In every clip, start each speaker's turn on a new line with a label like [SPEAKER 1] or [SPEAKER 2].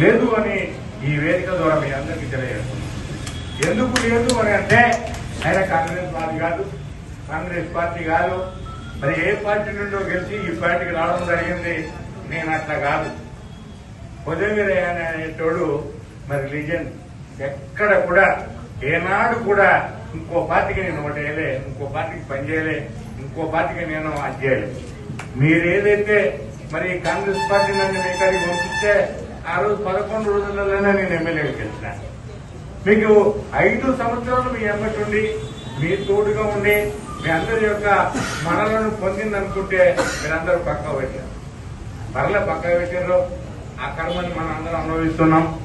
[SPEAKER 1] లేదు అని ఈ వేదిక ద్వారా మీ అందరికీ తెలియజేస్తున్నాం. ఎందుకు లేదు అని అంటే ఆయన కాంగ్రెస్ పార్టీ కాదు కాంగ్రెస్ పార్టీ కాదు. మరి ఏ పార్టీ నుండో గెలిచి ఈ పార్టీకి రావడం జరిగింది నేను అట్లా కాదు. ఉదయవీరయ్య అనేటోడు మరి రిజన్ ఎక్కడ కూడా ఏనాడు కూడా ఇంకో పార్టీకి నేను ఒకటి ఇంకో పార్టీకి పనిచేయలే ఇంకో పార్టీకి నేను అది చేయలే. మీరేదైతే మరి కాంగ్రెస్ పార్టీ నన్ను మీ కానీ పంపిస్తే ఆ రోజు పదకొండు రోజులలోనే నేను ఎమ్మెల్యేకి గెలిచిన. మీకు ఐదు సంవత్సరాలు మీ ఎమ్మటి ఉండి మీ తోడుగా ఉండి మీ అందరి యొక్క మనలను పొందిందనుకుంటే మీరందరూ పక్క పెట్టారు. మరలా పక్క పెట్టారు. ఆ కర్మని మనం అందరం అనుభవిస్తున్నాం.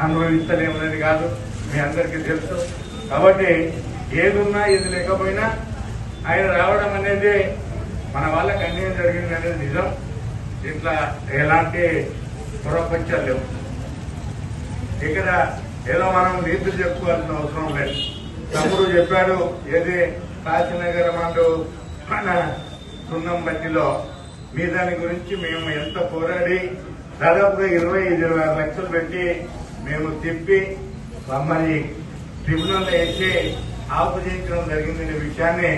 [SPEAKER 1] అనుభవిస్తలేమనేది కాదు. మీ అందరికీ తెలుసు. కాబట్టి ఏదున్నా ఏది లేకపోయినా ఆయన రావడం అనేది మన వాళ్ళకి అన్యాయం జరిగింది అనేది నిజం. ఇట్లా ఎలాంటి పురపంచాలు. లేవు ఇక్కడ ఏదో మనం నీతులు చెప్పుకోవాల్సిన అవసరం లేదు. తమ్ముడు చెప్పాడు ఏది కాశీనగర్ మండు మన సున్నం బట్టిలో మీ దాని గురించి మేము ఎంత పోరాడి దాదాపుగా ఇరవై ఐదు ఇరవై ఆరు లక్షలు పెట్టి మేము తిప్పి మరి ట్రిబ్యునల్ వేసి ఆపు చేయించడం జరిగిందనే విషయాన్ని.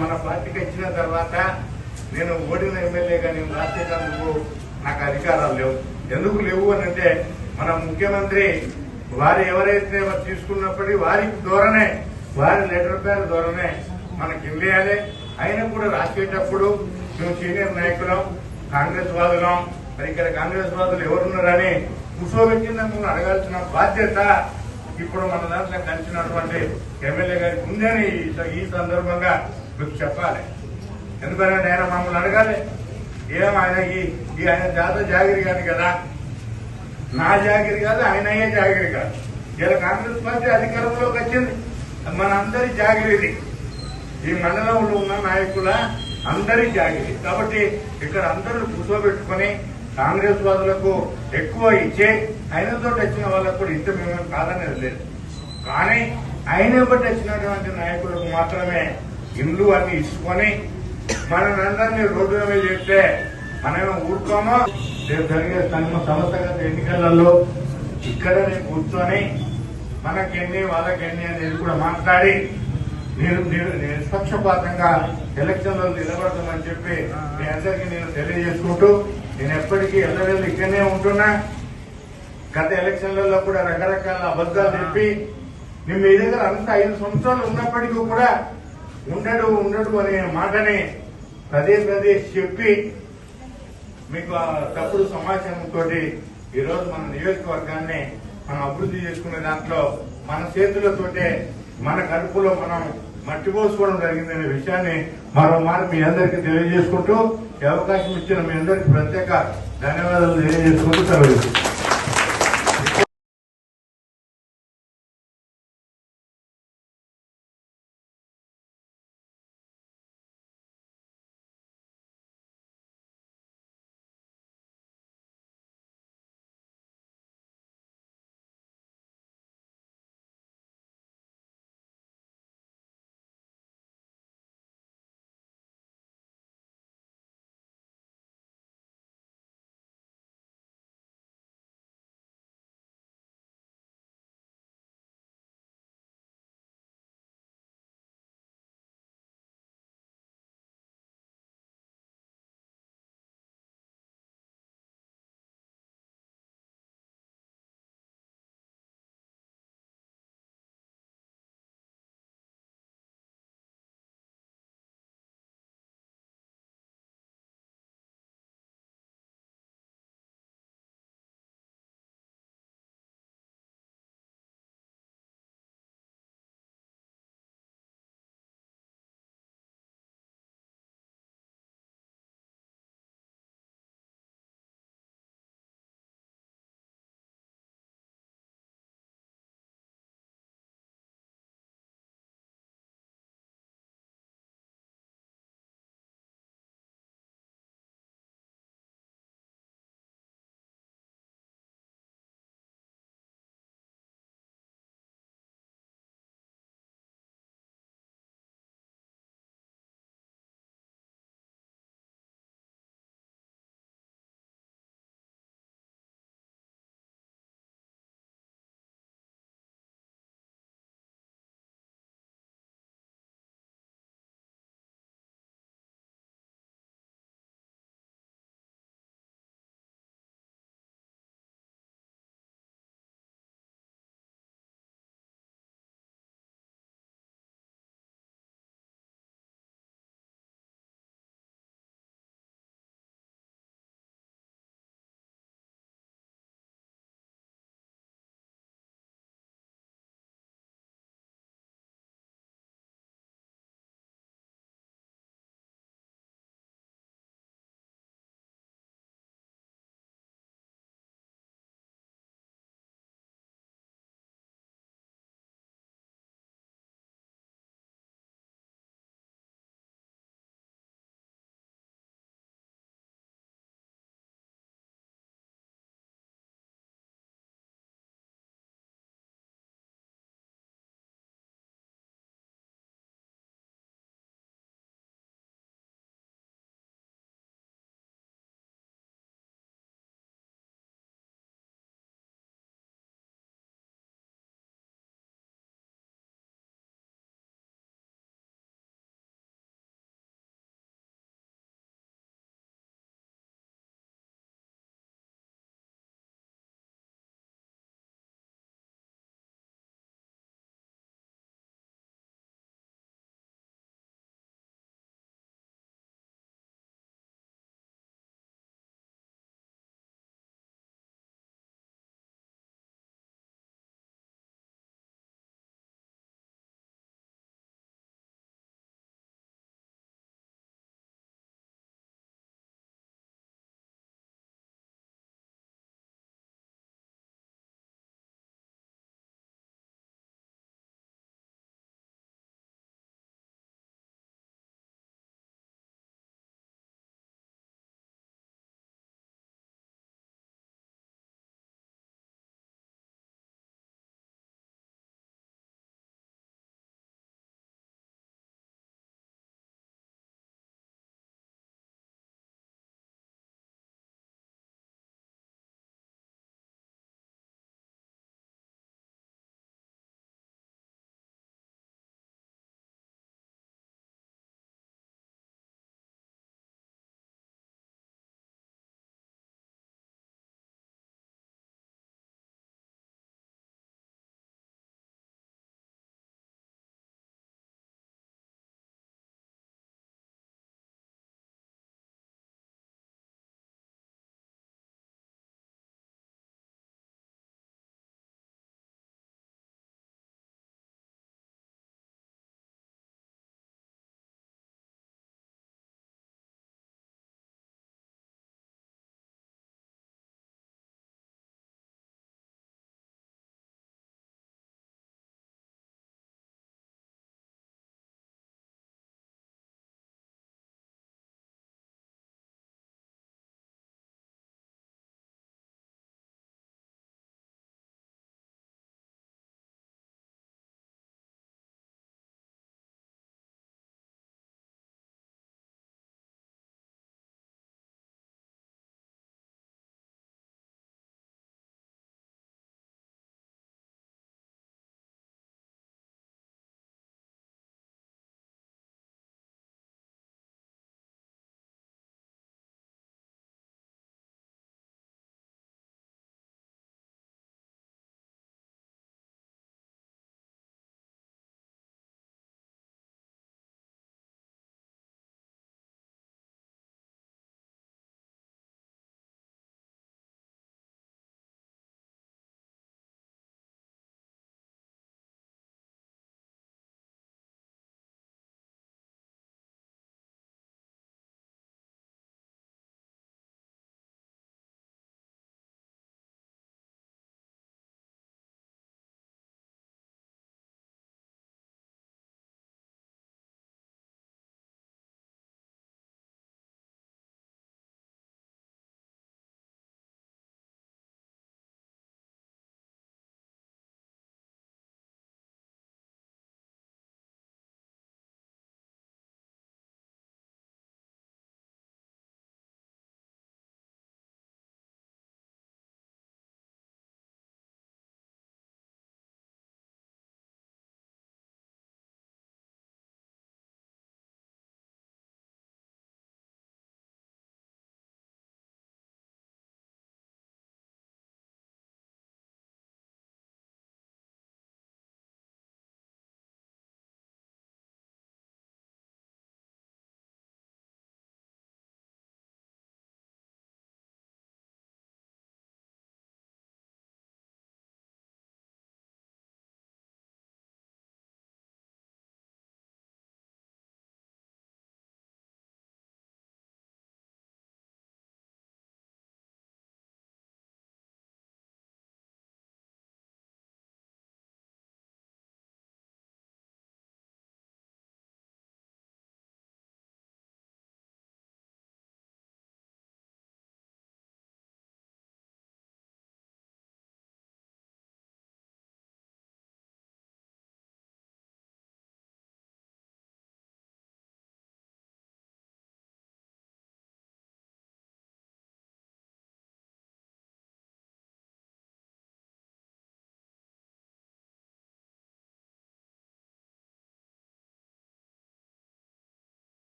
[SPEAKER 1] మన పార్టీకి వచ్చిన తర్వాత నేను ఓడిన ఎమ్మెల్యేగా నేను రాసేటందుకు నాకు అధికారాలు లేవు. ఎందుకు లేవు అని అంటే మన ముఖ్యమంత్రి వారు ఎవరైతే తీసుకున్నప్పటికీ వారి ధోరణే వారి లెటర్ ప్యాన్ ధోరణే మనకి ఇవ్వాలి అయినా కూడా రాసేటప్పుడు మేము సీనియర్ నాయకులం కాంగ్రెస్ వాదులం. మరి ఇక్కడ కాంగ్రెస్ వాదులు ఎవరున్నారని కూర్చోబెట్టినందుకు అడగాల్సిన బాధ్యత ఇప్పుడు మన దాంట్లో కలిసినటువంటి ఎమ్మెల్యే గారికి ఉందని ఈ- ఈ సందర్భంగా మీకు చెప్పాలి. ఎందుకంటే ఆయన మమ్మల్ని అడగాలి. ఏం ఆయన ఈ- ఆయన జాత జాగిరి కాదు కదా? నా జాగిరి కాదు ఆయన అయ్యే జాగిరి కాదు. ఇలా కాంగ్రెస్ పార్టీ అధికారంలోకి వచ్చింది. మన అందరి జాగిరిది ఈ మండలంలో ఉన్న నాయకుల అందరి జాగిరి. కాబట్టి ఇక్కడ అందరూ కూర్చోబెట్టుకుని కాంగ్రెస్ వాదులకు ఎక్కువ ఇచ్చే ఆయనతో వచ్చిన వాళ్ళకు కూడా ఇంత మేము కాదనేది లేదు. కానీ ఆయన బట్టి వచ్చినటువంటి నాయకులకు మాత్రమే ఇండ్లు అన్ని ఇసుకొని మనందరినీ రోడ్డు మీద చెప్తే మనమేమో ఊరుకోమో? రేపు జరిగే సంఘ సంస్థగత ఎన్నికలలో ఇక్కడనే కూర్చొని మనకెన్ని వాళ్ళకెన్ని అనేది కూడా మాట్లాడి నేను నేను నిష్పక్షపాతంగా ఎలక్షన్లో నిలబడతామని చెప్పి మీ అందరికీ నేను తెలియజేసుకుంటూ నేను ఎప్పటికీ ఎల్లవేళ్ళు ఇక్కడనే ఉంటున్నా. గత ఎలక్షన్లలో కూడా రకరకాల అబద్దాలు చెప్పి నేను మీ దగ్గర అంత ఐదు సంవత్సరాలు ఉన్నప్పటికీ కూడా ఉండడు ఉండడు అనే మాటని పదే పదే చెప్పి మీకు తప్పుడు సమాచారంతో తోటి ఈరోజు మన నియోజకవర్గాన్ని మనం అభివృద్ధి చేసుకునే దాంట్లో మన చేతులతోటే మన కడుపులో మనం మట్టిపోసుకోవడం జరిగింది జరిగిందనే విషయాన్ని మరో మీ అందరికీ తెలియజేసుకుంటూ అవకాశం ఇచ్చిన మీ అందరికీ ప్రత్యేక ధన్యవాదాలు తెలియజేసుకుంటూ సెలవు